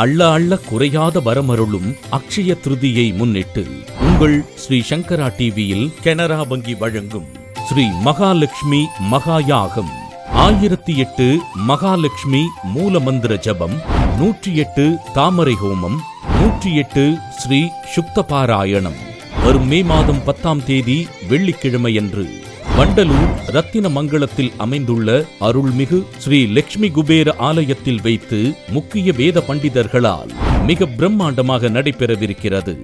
அள்ள அள்ள குறையாத வரமருளும் அக்ஷய திருதியை முன்னிட்டு உங்கள் ஸ்ரீ சங்கரா டிவியில் கனரா வங்கி வழங்கும் ஸ்ரீ மகாலட்சுமி மகாயாகம். ஆயிரத்தி எட்டு மகாலட்சுமி மூலமந்திர ஜபம் நூற்றி எட்டு தாமரை ஹோமம் நூற்றி எட்டு ஸ்ரீ சுக்த பாராயணம் வரும் மே மாதம் பத்தாம் தேதி வெள்ளிக்கிழமையன்று வண்டலூர் ரத்தின மங்களத்தில் அமைந்துள்ள அருள்மிகு ஸ்ரீ லட்சுமி குபேர ஆலயத்தில் வைத்து முக்கிய வேத பண்டிதர்களால் மிக பிரம்மாண்டமாக நடைபெறவிருக்கிறது.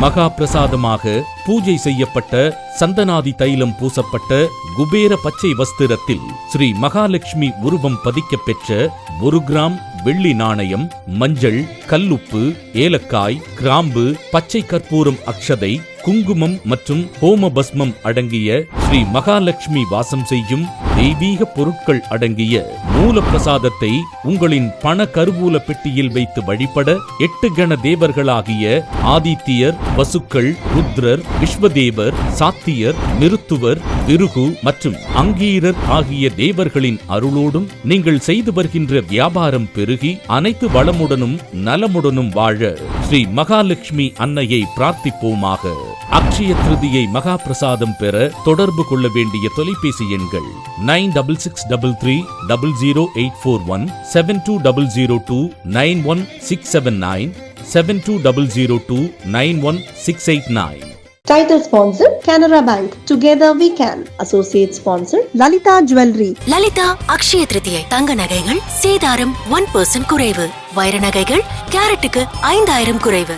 மகா பிரசாதமாக பூஜை செய்யப்பட்ட சந்தனாதி தைலம் பூசப்பட்ட குபேர பச்சை வஸ்திரத்தில் ஸ்ரீ மகாலட்சுமி உருவம் பதிக்க பெற்ற ஒரு கிராம் வெள்ளி நாணயம் மஞ்சள் கல்லுப்பு ஏலக்காய் கிராம்பு பச்சை கற்பூரம் அக்ஷதை குங்குமம் மற்றும் ஹோம பஸ்மம் அடங்கிய ஸ்ரீ மகாலட்சுமி வாசம் செய்யும் தெய்வீக பொருட்கள் அடங்கிய மூல பிரசாதத்தை உங்களின் பண கருவூல பெட்டியில் வைத்து வழிபட எட்டு கண தேவர்களாகிய ஆதித்யர் வசுக்கள் ருத்ரர் விஸ்வதேவர் சாத்தியர் மிருத்துவர் திருகு மற்றும் அங்கீரர் ஆகிய தேவர்களின் அருளோடும் நீங்கள் செய்து வருகின்ற வியாபாரம் பெருகி அனைத்து வளமுடனும் நலமுடனும் வாழ ஸ்ரீ மகாலட்சுமி அன்னையை பிரார்த்திப்போமாக. அக்ஷய திருதியை மகா பிரசாதம் பெற தொடர்பு கொள்ள வேண்டிய தொலைபேசி எண்கள் nine double six double three double zero eight four one seven two double zero two nine one six seven nine seven two double zero two nine one six eight nine. Title sponsor Canara Bank. Together we can. Associate sponsor Lalita Jewelry. Lalitha Akshaya Tritiya தங்க நகைகள் சேதாரம் one percent குறைவு வைர நகைகள் கேரட்டுக்கு ஐந்தாயிரம் குறைவு